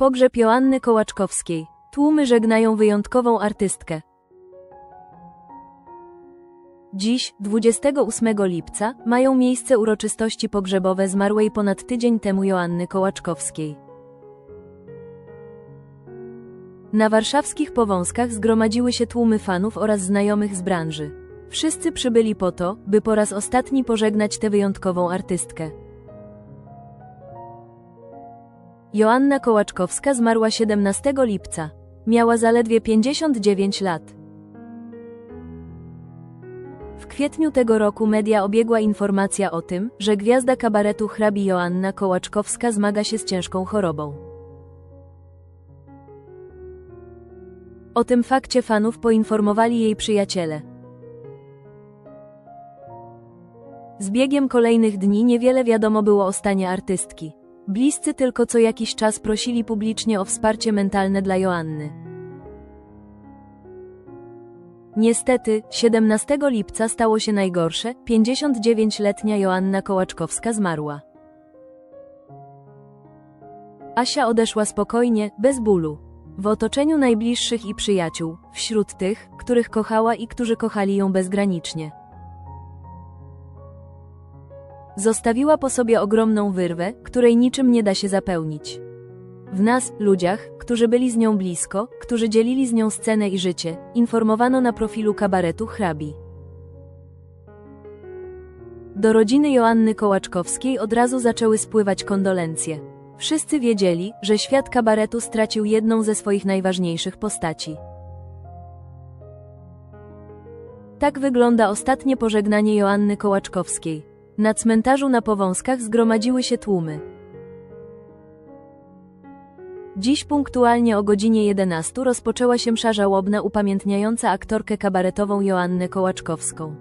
Pogrzeb Joanny Kołaczkowskiej. Tłumy żegnają wyjątkową artystkę. Dziś, 28 lipca, mają miejsce uroczystości pogrzebowe zmarłej ponad tydzień temu Joanny Kołaczkowskiej. Na warszawskich powązkach zgromadziły się tłumy fanów oraz znajomych z branży. Wszyscy przybyli po to, by po raz ostatni pożegnać tę wyjątkową artystkę. Joanna Kołaczkowska zmarła 17 lipca. Miała zaledwie 59 lat. W kwietniu tego roku media obiegła informacja o tym, że gwiazda kabaretu hrabi Joanna Kołaczkowska zmaga się z ciężką chorobą. O tym fakcie fanów poinformowali jej przyjaciele. Z biegiem kolejnych dni niewiele wiadomo było o stanie artystki. Bliscy tylko co jakiś czas prosili publicznie o wsparcie mentalne dla Joanny. Niestety, 17 lipca stało się najgorsze, 59-letnia Joanna Kołaczkowska zmarła. Asia odeszła spokojnie, bez bólu. W otoczeniu najbliższych i przyjaciół, wśród tych, których kochała i którzy kochali ją bezgranicznie. Zostawiła po sobie ogromną wyrwę, której niczym nie da się zapełnić. W nas, ludziach, którzy byli z nią blisko, którzy dzielili z nią scenę i życie, informowano na profilu kabaretu hrabi. Do rodziny Joanny Kołaczkowskiej od razu zaczęły spływać kondolencje. Wszyscy wiedzieli, że świat kabaretu stracił jedną ze swoich najważniejszych postaci. Tak wygląda ostatnie pożegnanie Joanny Kołaczkowskiej. Na cmentarzu na Powązkach zgromadziły się tłumy. Dziś punktualnie o godzinie 11 rozpoczęła się msza żałobna upamiętniająca aktorkę kabaretową Joannę Kołaczkowską.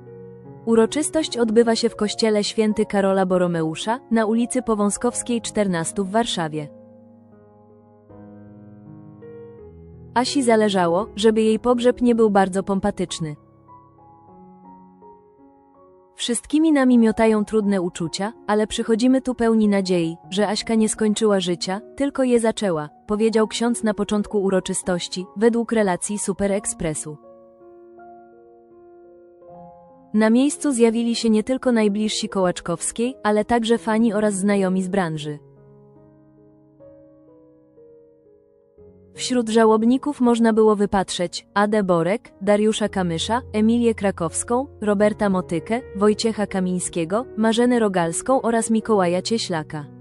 Uroczystość odbywa się w kościele święty Karola Boromeusza, na ulicy Powązkowskiej 14 w Warszawie. Asi zależało, żeby jej pogrzeb nie był bardzo pompatyczny. Wszystkimi nami miotają trudne uczucia, ale przychodzimy tu pełni nadziei, że Aśka nie skończyła życia, tylko je zaczęła, powiedział ksiądz na początku uroczystości, według relacji Super Expressu. Na miejscu zjawili się nie tylko najbliżsi Kołaczkowskiej, ale także fani oraz znajomi z branży. Wśród żałobników można było wypatrzeć Adę Borek, Dariusza Kamysza, Emilię Krakowską, Roberta Motykę, Wojciecha Kamińskiego, Marzenę Rogalską oraz Mikołaja Cieślaka.